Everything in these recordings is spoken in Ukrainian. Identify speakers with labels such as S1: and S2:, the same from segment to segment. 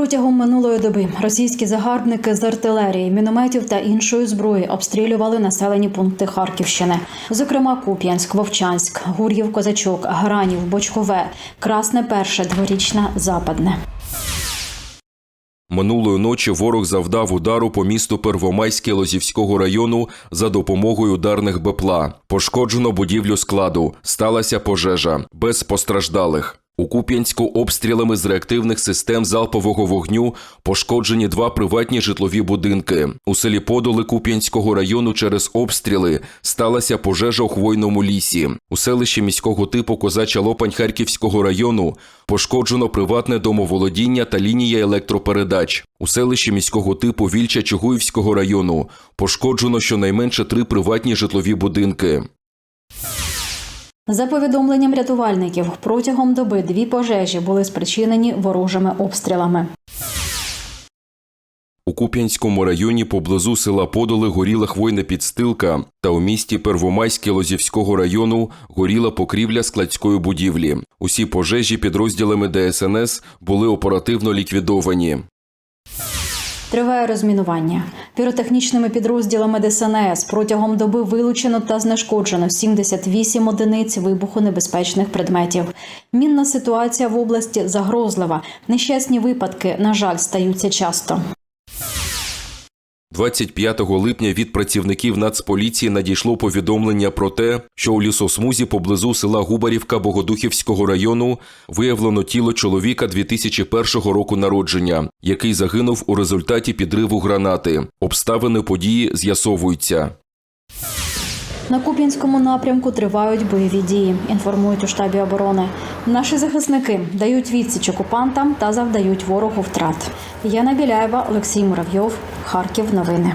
S1: Протягом минулої доби російські загарбники з артилерії, мінометів та іншої зброї обстрілювали населені пункти Харківщини, зокрема Куп'янськ, Вовчанськ, Гур'їв, Козачок, Гранів, Бочкове, Красне Перше, Дворічна, Западне.
S2: Минулої ночі ворог завдав удару по місту Первомайське Лозівського району за допомогою ударних БПЛА. Пошкоджено будівлю складу. Сталася пожежа без постраждалих. У Куп'янську обстрілами з реактивних систем залпового вогню пошкоджені два приватні житлові будинки. У селі Подоли Куп'янського району через обстріли сталася пожежа у хвойному лісі. У селищі міського типу Козача Лопань Харківського району пошкоджено приватне домоволодіння та лінія електропередач. У селищі міського типу Вільча Чугуївського району пошкоджено щонайменше три приватні житлові будинки.
S1: За повідомленням рятувальників, протягом доби дві пожежі були спричинені ворожими обстрілами.
S2: У Куп'янському районі поблизу села Подоли горіла хвойна підстилка, та у місті Первомайське Лозівського району горіла покрівля складської будівлі. Усі пожежі підрозділами ДСНС були оперативно ліквідовані.
S1: Триває розмінування. Піротехнічними підрозділами ДСНС протягом доби вилучено та знешкоджено 78 одиниць вибухонебезпечних предметів. Мінна ситуація в області загрозлива. Нещасні випадки, на жаль, стаються часто.
S2: 25 липня від працівників Нацполіції надійшло повідомлення про те, що у лісосмузі поблизу села Губарівка Богодухівського району виявлено тіло чоловіка 2001 року народження, який загинув у результаті підриву гранати. Обставини події з'ясовуються.
S1: На Куп'янському напрямку тривають бойові дії. Інформують у штабі оборони. Наші захисники дають відсіч окупантам та завдають ворогу втрат. Яна Біляєва, Олексій Муравйов, Харків. Новини.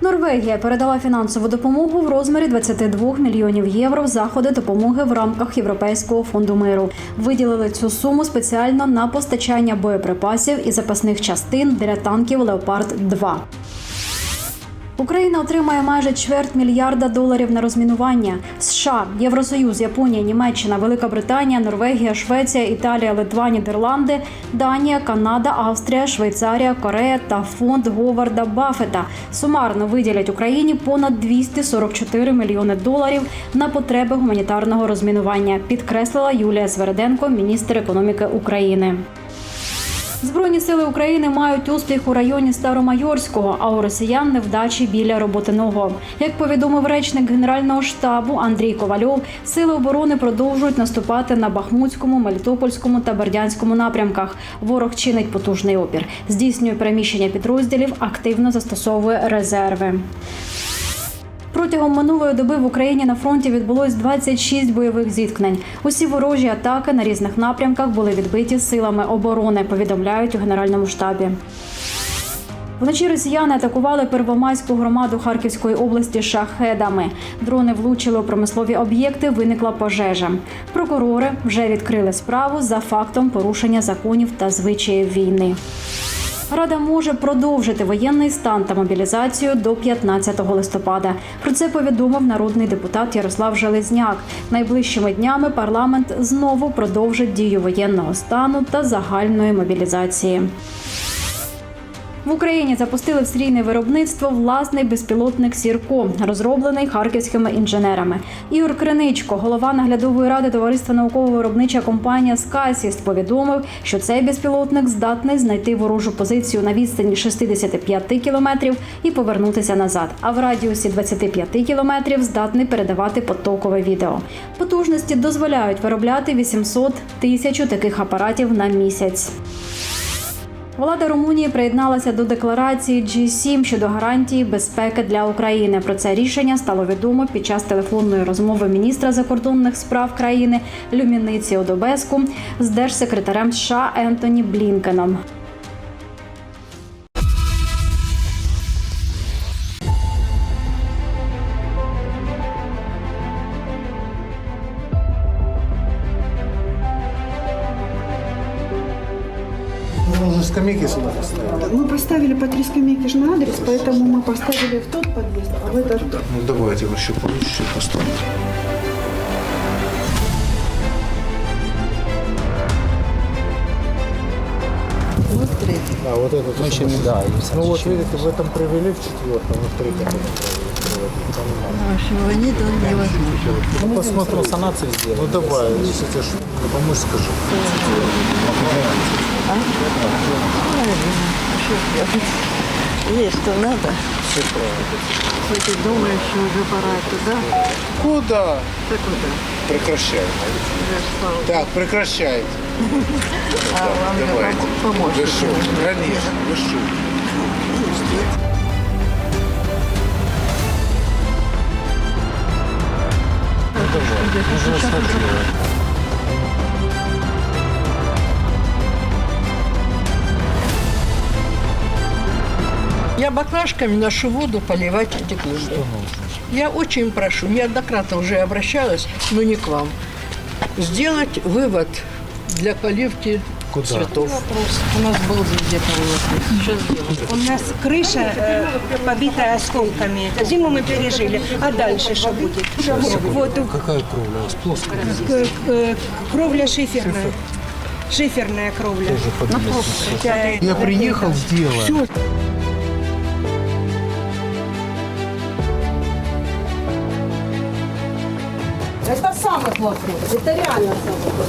S1: Норвегія передала фінансову допомогу в розмірі 22 мільйонів євро в заходи допомоги в рамках Європейського фонду миру. Виділили цю суму спеціально на постачання боєприпасів і запасних частин для танків Леопард 2 Україна отримає майже чверть мільярда доларів на розмінування. США, Євросоюз, Японія, Німеччина, Велика Британія, Норвегія, Швеція, Італія, Литва, Нідерланди, Данія, Канада, Австрія, Швейцарія, Корея та фонд Говарда Баффета сумарно виділять Україні понад 244 мільйони доларів на потреби гуманітарного розмінування. Підкреслила Юлія Свереденко, міністр економіки України. Збройні сили України мають успіх у районі Старомайорського, а у росіян невдачі біля роботиного. Як повідомив речник генерального штабу Андрій Ковальов, сили оборони продовжують наступати на Бахмутському, Мелітопольському та Бердянському напрямках. Ворог чинить потужний опір, здійснює переміщення підрозділів, активно застосовує резерви. Протягом минулої доби в Україні на фронті відбулось 26 бойових зіткнень. Усі ворожі атаки на різних напрямках були відбиті силами оборони. Повідомляють у генеральному штабі. Вночі росіяни атакували первомайську громаду Харківської області шахедами. Дрони влучили у промислові об'єкти. Виникла пожежа. Прокурори вже відкрили справу за фактом порушення законів та звичаїв війни. Рада може продовжити воєнний стан та мобілізацію до 15 листопада. Про це повідомив народний депутат Ярослав Железняк. Найближчими днями парламент знову продовжить дію воєнного стану та загальної мобілізації. Україні запустили в серійне виробництво власний безпілотник Сірко, розроблений харківськими інженерами. Ігор Криничко, голова наглядової ради товариства науково-виробнича компанія Скайсіст, повідомив, що цей безпілотник здатний знайти ворожу позицію на відстані 65 кілометрів і повернутися назад. А в радіусі 25 кілометрів здатний передавати потокове відео. Потужності дозволяють виробляти 800 тисяч таких апаратів на місяць. Влада Румунії приєдналася до декларації G7 щодо гарантії безпеки для України. Про це рішення стало відомо під час телефонної розмови міністра закордонних справ країни Люміниці Одобеску з держсекретарем США Ентоні Блінкеном.
S3: скамейки сюда поставили?
S4: Мы поставили по три скамейки же на адрес, поэтому мы поставили в тот подъезд, а в этот...
S3: Да, ну давайте его еще получше поставим.
S5: Вот
S3: третий. Да, вот этот.
S5: Ну, еще, да,
S3: ну вот видите, в этом привели в четвертом, в третьем.
S5: Нашего нет, он невозможно.
S3: Ну, посмотрю,
S5: санацию
S3: сделаем.
S5: Ну,
S3: давай, если тебе по-мужски скажу. А?
S5: Есть то надо. Все правильно. Думаешь, что уже пора туда?
S3: Куда?
S5: Ты куда?
S3: Прекращай. Так, прекращай.
S5: А вам
S3: давайте.
S5: поможет.
S3: Вы что? Конечно, вы уже осмотрела.
S6: Я баклажками ношу воду поливать эти клумбы. Я очень прошу, неоднократно уже обращалась, но не к вам, сделать вывод для поливки цветов. У нас был где-то вывод. Сейчас сделаем.
S7: У нас крыша э, побита осколками. Зиму мы пережили. А дальше что будет? Вот у-
S3: Какая кровля у вас? Плоская?
S7: к- к- кровля шиферная. Шиферная кровля. Э,
S3: Я приехал, сделал.
S7: Это самый плохой. Это реально самый плохой.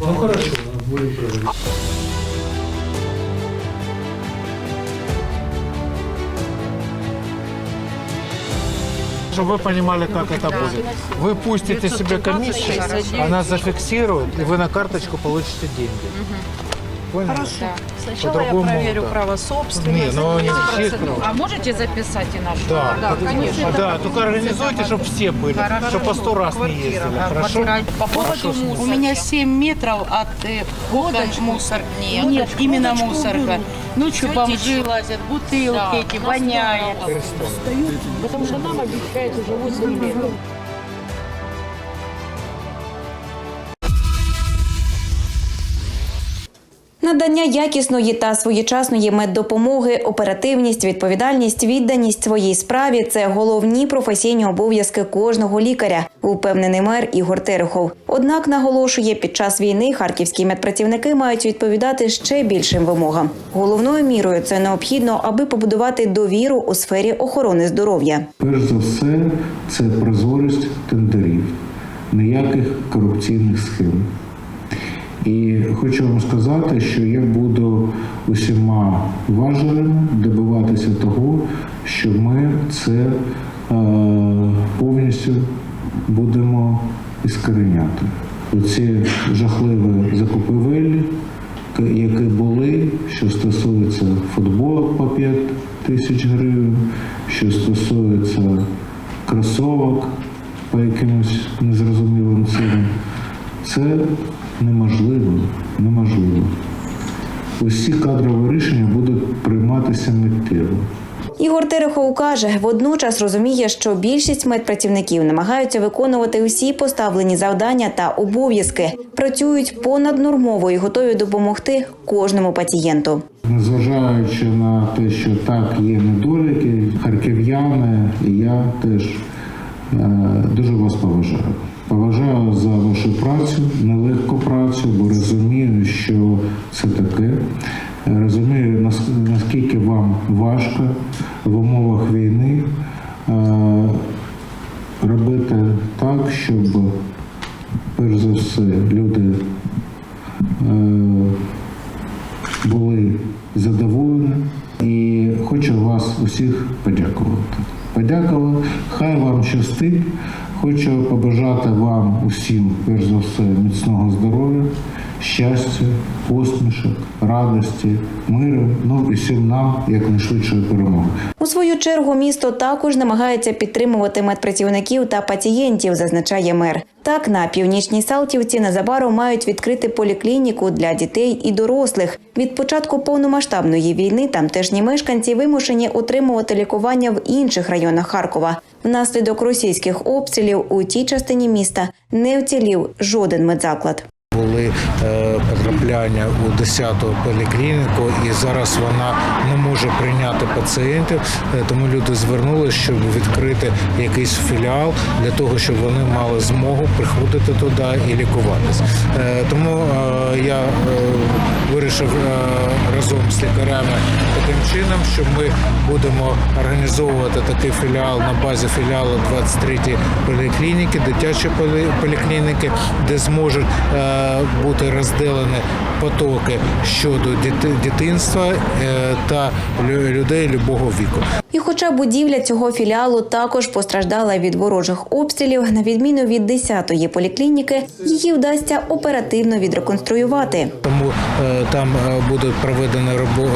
S3: Ну хорошо, будем проводить. Чтобы вы понимали, как это будет. Вы пустите себе комиссию, она зафиксирует, и вы на карточку получите деньги. Поняли?
S8: Сначала я проверю
S3: да.
S8: право собственности.
S3: Не, ну не всех.
S8: А можете записать и нашу?
S3: Да,
S8: да конечно.
S3: Да, только организуйте, чтобы все были, чтобы по сто раз не ездили. Хорошо?
S8: По поводу
S5: У
S8: мусора.
S5: меня 7 метров от э, окон мусор.
S8: Нет,
S5: Нет, именно мусорка. Ну что,
S8: Всё
S5: бомжи лазят, бутылки
S8: Да,
S5: эти,
S8: у
S5: воняет.
S8: Потому что нам обещают уже 8 лет.
S9: Надання якісної та своєчасної меддопомоги, оперативність, відповідальність, відданість своїй справі це головні професійні обов'язки кожного лікаря, упевнений мер Ігор Терехов. Однак наголошує, під час війни харківські медпрацівники мають відповідати ще більшим вимогам. Головною мірою це необхідно, аби побудувати довіру у сфері охорони здоров'я.
S10: Перш за все, це прозорість тендерів, ніяких корупційних схем. І хочу вам сказати, що я буду усіма важелями добиватися того, що ми це е, повністю будемо іскореняти. Оці жахливі закупівелі, які були, що стосується футболок по 5 тисяч гривень, що стосується кросовок по якимось незрозумілим цінам, це неможливо, неможливо. Усі кадрові рішення будуть прийматися миттєво.
S9: Ігор Терехов каже, водночас розуміє, що більшість медпрацівників намагаються виконувати усі поставлені завдання та обов'язки, працюють понаднормово і готові допомогти кожному пацієнту.
S10: Незважаючи на те, що так є недоліки, харків'яни і я теж е, дуже вас поважаю. Поважаю за вашу працю, нелегку працю, бо розумію, що це таке. Розумію, наскільки вам важко в умовах війни е, робити так, щоб перш за все люди е, були задоволені і хочу вас усіх подякувати. Подякувати, хай вам щастить. Хочу побажати вам усім, перш за все, міцного здоров'я, щастя, посмішок, радості, миру, ну і всім нам якнайшвидшої перемоги.
S9: У свою чергу місто також намагається підтримувати медпрацівників та пацієнтів, зазначає мер. Так, на північній Салтівці незабаром мають відкрити поліклініку для дітей і дорослих. Від початку повномасштабної війни тамтешні мешканці вимушені отримувати лікування в інших районах Харкова. Внаслідок російських обстрілів у тій частині міста не вцілів жоден медзаклад.
S3: Е, потрапляння у 10-ту поліклініку, і зараз вона не може прийняти пацієнтів. Е, Тому люди звернулися, щоб відкрити якийсь філіал для того, щоб вони мали змогу приходити туди і лікуватись. Е, Тому я вирішив разом з лікарями таким чином, що ми будемо організовувати такий філіал на базі філіалу 23-ї поліклініки, дитячої полі- поліклініки, де зможуть бути розділені потоки щодо дити- дитинства е, та людей любого віку.
S9: І хоча будівля цього філіалу також постраждала від ворожих обстрілів, на відміну від 10-ї поліклініки, її вдасться оперативно відреконструювати.
S3: Тому е, там е, будуть проведені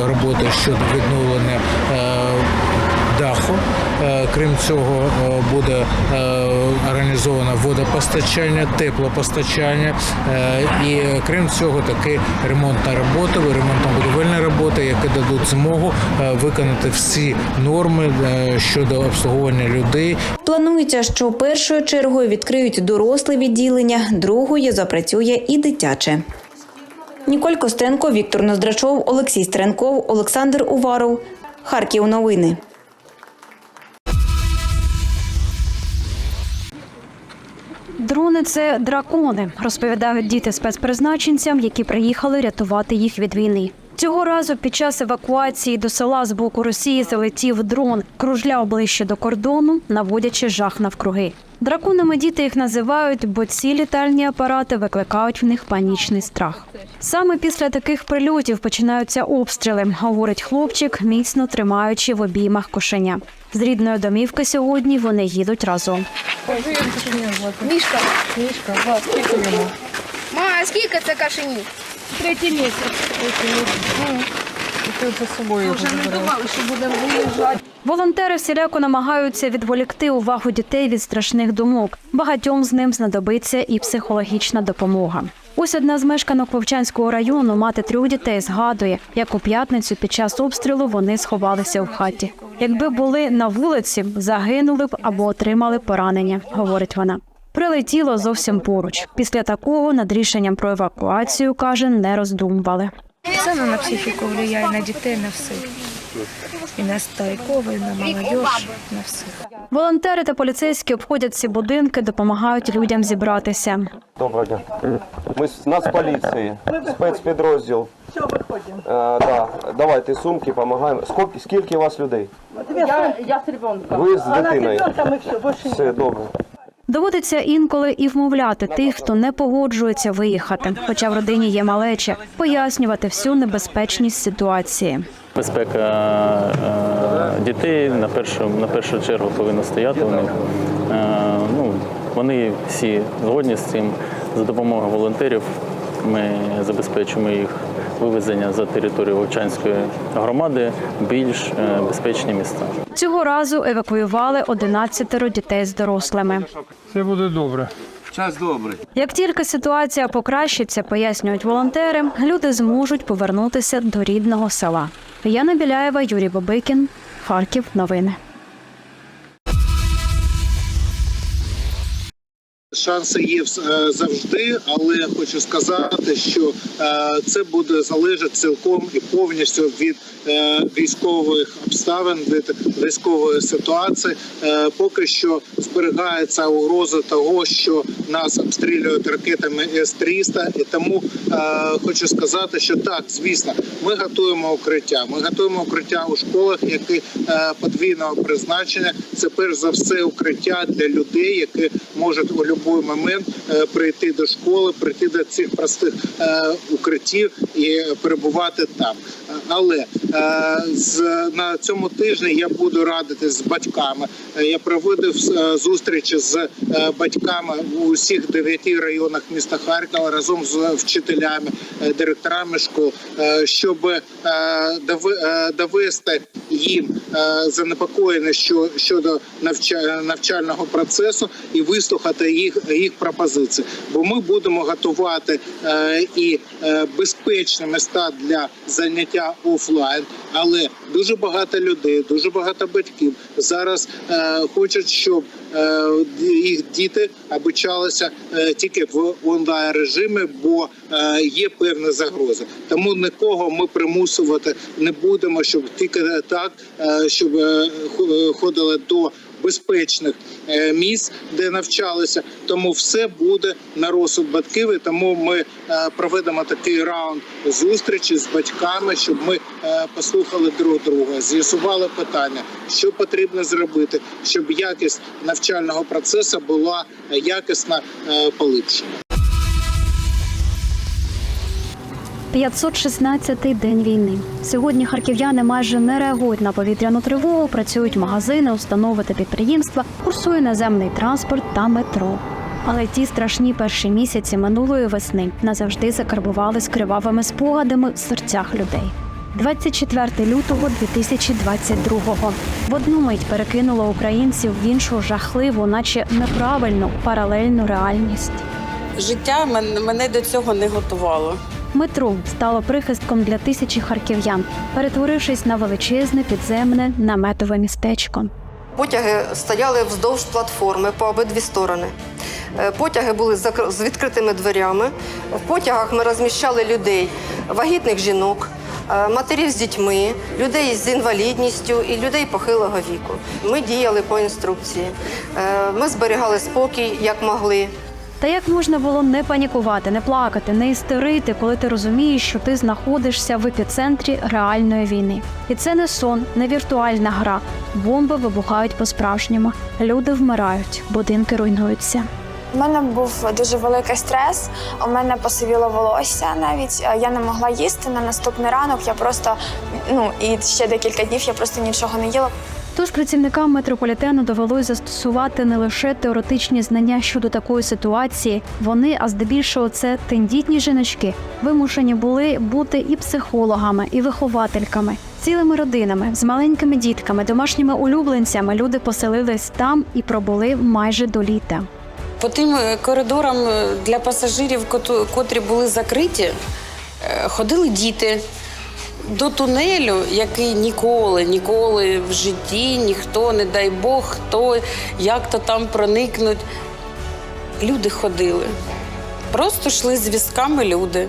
S3: роботи щодо відновлення даху. Е, Крім цього, е, буде е, організовано водопостачання, теплопостачання. І крім цього, такі ремонтна робота, ремонтно-будівельні роботи, які дадуть змогу виконати всі норми щодо обслуговування людей
S9: Планується, що першою чергою відкриють доросле відділення, другою запрацює і дитяче. Ніколь Костенко, Віктор Ноздрачов, Олексій Стренков, Олександр Уваров. Харків новини.
S1: Дрони це дракони, розповідають діти спецпризначенцям, які приїхали рятувати їх від війни. Цього разу під час евакуації до села з боку Росії залетів дрон, кружляв ближче до кордону, наводячи жах навкруги. Драконами діти їх називають, бо ці літальні апарати викликають в них панічний страх. Саме після таких прильотів починаються обстріли, говорить хлопчик, міцно тримаючи в обіймах кошеня. З рідної домівки сьогодні вони їдуть разом.
S8: Мішка. Мішка, скільки йому?
S5: Ма, скільки це кашені?
S8: Третій місяць. Ти за собою його забирав.
S5: що будемо виїжджати.
S1: Волонтери всіляко намагаються відволікти увагу дітей від страшних думок. Багатьом з ним знадобиться і психологічна допомога. Ось одна з мешканок Вовчанського району, мати трьох дітей, згадує, як у п'ятницю під час обстрілу вони сховалися в хаті. Якби були на вулиці, загинули б або отримали поранення, говорить вона. Прилетіло зовсім поруч. Після такого над рішенням про евакуацію каже, не роздумували.
S7: Це на психіку впливає, на дітей, на все. І на стариків, і на молодіж, на всіх.
S1: Волонтери та поліцейські обходять ці будинки, допомагають людям зібратися.
S11: Доброго дня. Ми з Нацполіції, спецпідрозділ. Все, виходимо. да. Давайте сумки, допомагаємо. Скільки, скільки у вас людей?
S8: Я, я з ребенком.
S11: Ви з дитиною?
S8: Все
S11: добре.
S1: Доводиться інколи і вмовляти тих, хто не погоджується виїхати, хоча в родині є малече, пояснювати всю небезпечність ситуації.
S12: Безпека е, дітей на першу, на першу чергу повинна стояти них. Е, ну, вони всі згодні з цим. За допомогою волонтерів ми забезпечуємо їх вивезення за територію Вовчанської громади більш е, безпечні міста.
S1: Цього разу евакуювали 11 дітей з дорослими.
S3: Це буде добре.
S1: Як тільки ситуація покращиться, пояснюють волонтери, люди зможуть повернутися до рідного села. Яна Біляєва, Юрій Бабикін, Харків. Новини.
S10: Шанси є е, завжди, але хочу сказати, що е, це буде залежати цілком і повністю від е, військових обставин, від військової ситуації. Поки що зберігається угроза того, що нас обстрілюють ракетами С-300. І тому хочу сказати, що так, звісно, ми готуємо укриття. Ми готуємо укриття у школах, які подвійного призначення. Це перш за все укриття для людей, які можуть у будь-який момент е, прийти до школи, прийти до цих простих е, укриттів і перебувати там. Але е, з на цьому тижні я буду радитись з батьками. Е, Я проводив е, зустрічі з батьками у всіх дев'яти районах міста Харкова разом з вчителями, директорами школ, щоб довести їм занепокоєння що щодо навча- навчального процесу і вислухати їх їх пропозиції. Бо ми будемо готувати і безпечні міста для заняття
S3: офлайн, але дуже багато людей, дуже багато батьків зараз е, хочуть, щоб е, їх діти обучалися е, тільки в онлайн режимі, бо е, є певна загроза. Тому нікого ми примусувати не будемо, щоб тільки так, е, щоб е, ходили до безпечних е, місць, де навчалися. Тому все буде на розсуд батьків. І тому ми е, проведемо такий раунд зустрічі з батьками, щоб ми е, послухали друг друга, з'ясували питання, що потрібно зробити, щоб якість навчального процесу була якісна поліпшена.
S1: 516-й день війни. Сьогодні харків'яни майже не реагують на повітряну тривогу, працюють магазини, установи та підприємства, курсує наземний транспорт та метро. Але ті страшні перші місяці минулої весни назавжди закарбувались кривавими спогадами в серцях людей. 24 лютого 2022-го. В одну мить перекинуло українців в іншу жахливу, наче неправильну паралельну реальність.
S13: Життя мен- мене до цього не готувало.
S1: Метро стало прихистком для тисячі харків'ян, перетворившись на величезне підземне наметове містечко.
S14: Потяги стояли вздовж платформи по обидві сторони. Е, Потяги були з відкритими дверями. В потягах ми розміщали людей, вагітних жінок, е, матерів з дітьми, людей з інвалідністю і людей похилого віку. Ми діяли по інструкції. Е, Ми зберігали спокій як могли.
S1: Та як можна було не панікувати, не плакати, не істерити, коли ти розумієш, що ти знаходишся в епіцентрі реальної війни? І це не сон, не віртуальна гра. Бомби вибухають по-справжньому. Люди вмирають, будинки руйнуються.
S15: У мене був дуже великий стрес. У мене посивіло волосся навіть. Е, Я не могла їсти на наступний ранок. Я просто ну і ще декілька днів я просто нічого не їла.
S1: Тож працівникам метрополітену довелось застосувати не лише теоретичні знання щодо такої ситуації. Вони, а здебільшого, це тендітні жіночки, вимушені були бути і психологами, і виховательками. Цілими родинами з маленькими дітками, домашніми улюбленцями люди поселились там і пробули майже до літа.
S13: По тим е, коридорам е, для пасажирів, котрі були закриті, е, ходили діти. До тунелю, який ніколи, ніколи в житті ніхто, не дай Бог, хто як то там проникнуть. Люди ходили. Просто йшли з візками люди.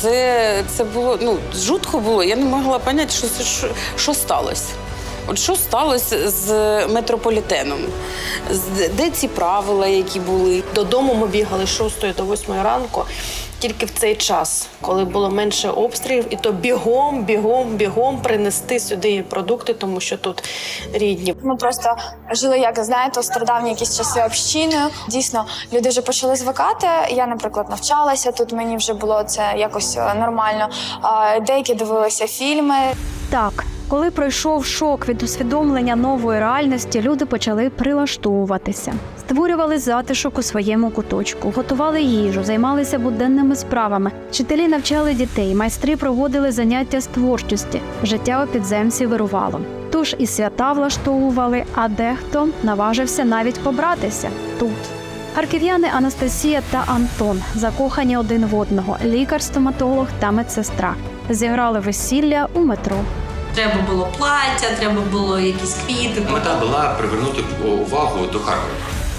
S13: Це, це було ну, жутко було. Я не могла зрозуміти, що, що, що сталося. От що сталося з метрополітеном? Де ці правила, які були?
S16: Додому ми бігали з 6 до 8 ранку, тільки в цей час, коли було менше обстрілів, і то бігом, бігом, бігом принести сюди продукти, тому що тут рідні.
S15: Ми просто жили, як знаєте, у стародавні якісь часи общиною. Дійсно, люди вже почали звикати. Я, наприклад, навчалася тут. Мені вже було це якось е, нормально. Деякі дивилися фільми.
S1: Так, коли пройшов шок від усвідомлення нової реальності, люди почали прилаштовуватися, створювали затишок у своєму куточку, готували їжу, займалися буденними справами. Вчителі навчали дітей, майстри проводили заняття з творчості. Життя у підземці вирувало. Тож і свята влаштовували, а дехто наважився навіть побратися тут. Харків'яни Анастасія та Антон закохані один в одного, лікар-стоматолог та медсестра. Зіграли весілля у метро.
S17: Треба було плаття, треба було якісь квіти.
S18: Мета була привернути увагу до Харкова.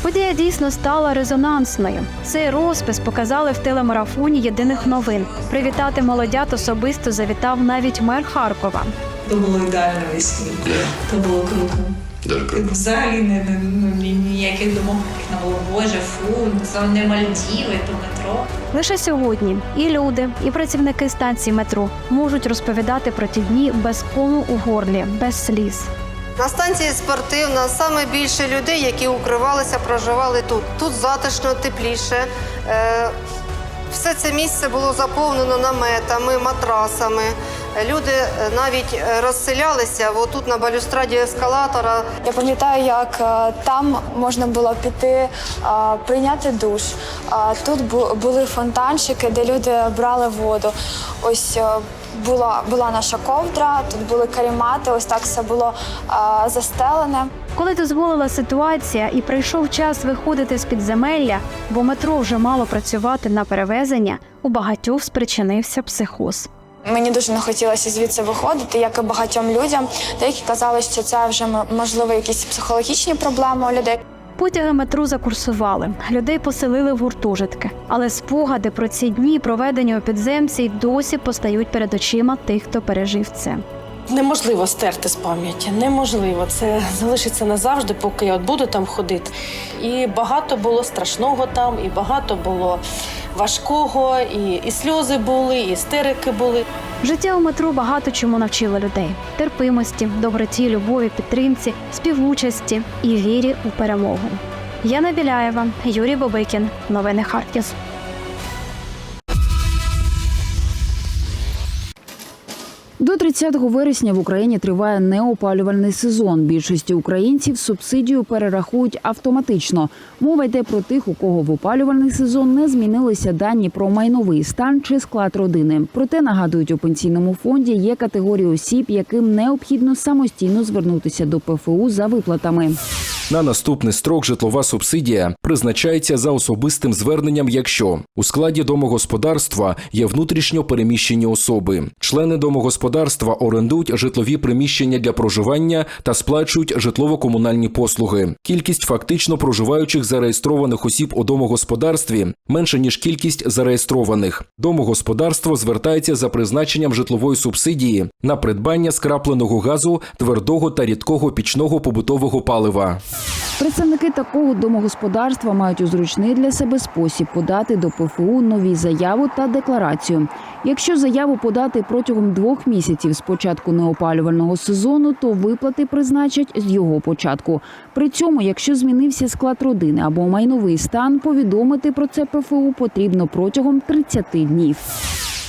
S1: Подія дійсно стала резонансною. Цей розпис показали в телемарафоні єдиних новин. Привітати молодят особисто завітав навіть мер Харкова.
S17: Це було ідеально весілля. Це було круто.
S18: Дуже круто.
S17: Взагалі не, не, ну, ні- ніяких думок не було. Боже, фу, це не Мальдіви, то метро.
S1: Лише сьогодні і люди, і працівники станції метро можуть розповідати про ті дні без кому у горлі, без сліз.
S14: На станції спортивна саме більше людей, які укривалися, проживали тут. Тут затишно, тепліше. Е, Все це місце було заповнено наметами, матрасами. Люди е, навіть е, розселялися отут на балюстраді ескалатора.
S15: Я пам'ятаю, як е, там можна було піти прийняти душ. А Тут були фонтанчики, де люди брали воду. Ось була, була наша ковдра, тут були карімати, ось так все було застелене.
S1: Коли дозволила ситуація і прийшов час виходити з підземелля, бо метро вже мало працювати на перевезення, у багатьох спричинився психоз.
S15: Мені дуже не хотілося звідси виходити, як і багатьом людям. Деякі казали, що це вже можливо якісь психологічні проблеми у людей.
S1: Потяги метро закурсували, людей поселили в гуртожитки. Але спогади про ці дні, проведені у підземці, й досі постають перед очима тих, хто пережив це.
S16: Неможливо стерти з пам'яті, неможливо. Це залишиться назавжди, поки я от буду там ходити. І багато було страшного там, і багато було важкого, і, і сльози були, і істерики були.
S1: Життя у метро багато чому навчило людей: терпимості, доброті, любові, підтримці, співучасті і вірі у перемогу. Яна Біляєва, Юрій Бобикін. Новини Харків.
S19: До 30 вересня в Україні триває неопалювальний сезон. Більшості українців субсидію перерахують автоматично. Мова йде про тих, у кого в опалювальний сезон не змінилися дані про майновий стан чи склад родини. Проте нагадують у пенсійному фонді є категорії осіб, яким необхідно самостійно звернутися до ПФУ за виплатами.
S2: На наступний строк житлова субсидія призначається за особистим зверненням, якщо у складі домогосподарства є внутрішньо переміщені особи. Члени домогосподарства орендують житлові приміщення для проживання та сплачують житлово-комунальні послуги. Кількість фактично проживаючих зареєстрованих осіб у домогосподарстві менше ніж кількість зареєстрованих. Домогосподарство звертається за призначенням житлової субсидії на придбання скрапленого газу, твердого та рідкого пічного побутового палива.
S19: Представники такого домогосподарства мають у зручний для себе спосіб подати до ПФУ нові заяву та декларацію. Якщо заяву подати протягом двох місяців з початку неопалювального сезону, то виплати призначать з його початку. При цьому, якщо змінився склад родини або майновий стан, повідомити про це ПФУ потрібно протягом 30 днів.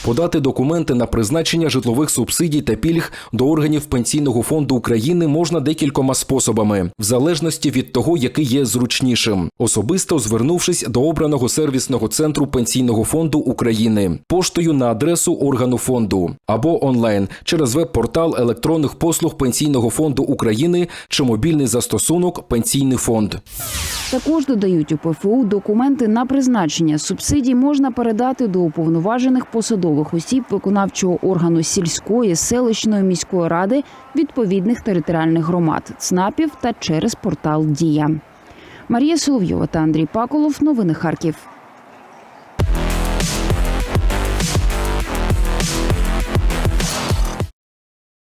S2: Подати документи на призначення житлових субсидій та пільг до органів Пенсійного фонду України можна декількома способами, в залежності від того, який є зручнішим, особисто звернувшись до обраного сервісного центру Пенсійного фонду України, поштою на адресу органу фонду або онлайн через веб-портал електронних послуг Пенсійного фонду України чи мобільний застосунок Пенсійний фонд.
S19: Також додають у ПФУ документи на призначення субсидій можна передати до уповноважених посадових осіб виконавчого органу сільської, селищної міської ради відповідних територіальних громад, ЦНАПів та через портал Дія. Марія Соловйова та Андрій Паколов. Новини Харків.